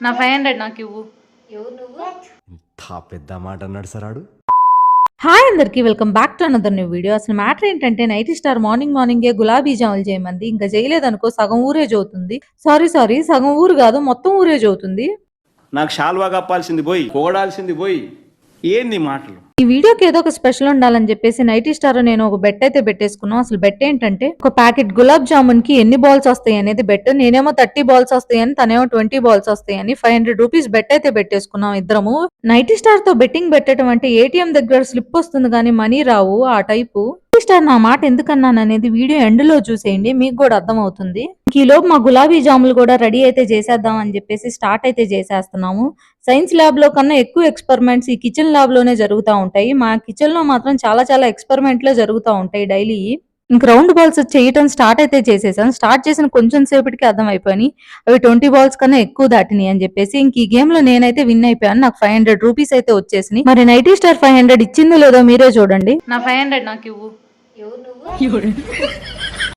నా five hundred నాకు ఇవ్వు. ఇంత పెద్ద మాట అన్నాడు సరాడు హాయ్ అందరికి welcome back to another new video అసలు మ్యాటర్ ఏంటంటే నైట్ స్టార్ మార్నింగ్ మార్నింగే గులాబీ జాములు చేయమంది ఇంకా చేయలేదనుకో సగం ఊరే చదువుతుంది సారీ సారీ సగం ఊరు కాదు మొత్తం ఊరే చదువుతుంది నాకు షాల్వా కప్పాల్సింది పోయి పొగడాల్సింది పోయి ఏంది ఈ మాటలు? ఈ వీడియోకి ఏదో ఒక స్పెషల్ ఉండాలని చెప్పేసి నైటీ స్టార్ నేను ఒక బెట్ అయితే పెట్టేసుకున్నాం. అసలు బెట్ ఏంటంటే ఒక ప్యాకెట్ గులాబ్ జామున్కి ఎన్ని బాల్స్ వస్తాయి అనేది బెట్ నేనేమో థర్టీ బాల్స్ వస్తాయని తనేమో ట్వంటీ బాల్స్ వస్తాయని ఫైవ్ హండ్రెడ్ రూపీస్ బెట్ అయితే పెట్టేసుకున్నాం ఇద్దరము. నైటీ స్టార్తో బెట్టింగ్ పెట్టడం అంటే ఏటీఎం దగ్గర స్లిప్ వస్తుంది కానీ మనీ రావు ఆ టైపు. నైటీ స్టార్ నా మాట ఎందుకన్నాను అనేది వీడియో ఎండ్లో చూసేయండి మీకు కూడా అర్థం అవుతుంది ఈ లోపు మా గులాబీ జాములు కూడా రెడీ అయితే చేసేద్దాం అని చెప్పేసి స్టార్ట్ అయితే చేసేస్తున్నాము. సైన్స్ ల్యాబ్లో కన్నా ఎక్కువ ఎక్స్పెరిమెంట్స్ ఈ కిచెన్ ల్యాబ్లోనే జరుగుతూ ఉంటాయి. మా కిచెన్లో మాత్రం చాలా చాలా ఎక్స్పెరిమెంట్లే జరుగుతూ ఉంటాయి డైలీ. ఇంక రౌండ్ బాల్స్ చేయటం స్టార్ట్ అయితే చేసేసాను స్టార్ట్ చేసిన కొంచెం సేపటికి అర్థం అయిపోయి అవి ట్వంటీ బాల్స్ కన్నా ఎక్కువ దాటినాయి అని చెప్పేసి ఇంక ఈ గేమ్లో నేనైతే విన్ అయిపోయాను. నాకు ఫైవ్ హండ్రెడ్ రూపీస్ అయితే వచ్చేసినాయి. మరి నైటీ స్టార్ ఫైవ్ హండ్రెడ్ ఇచ్చిందో లేదో మీరే చూడండి. నా ఫైవ్ హండ్రెడ్ నాకు ఇవ్వు. ఎవరు నువ్వు?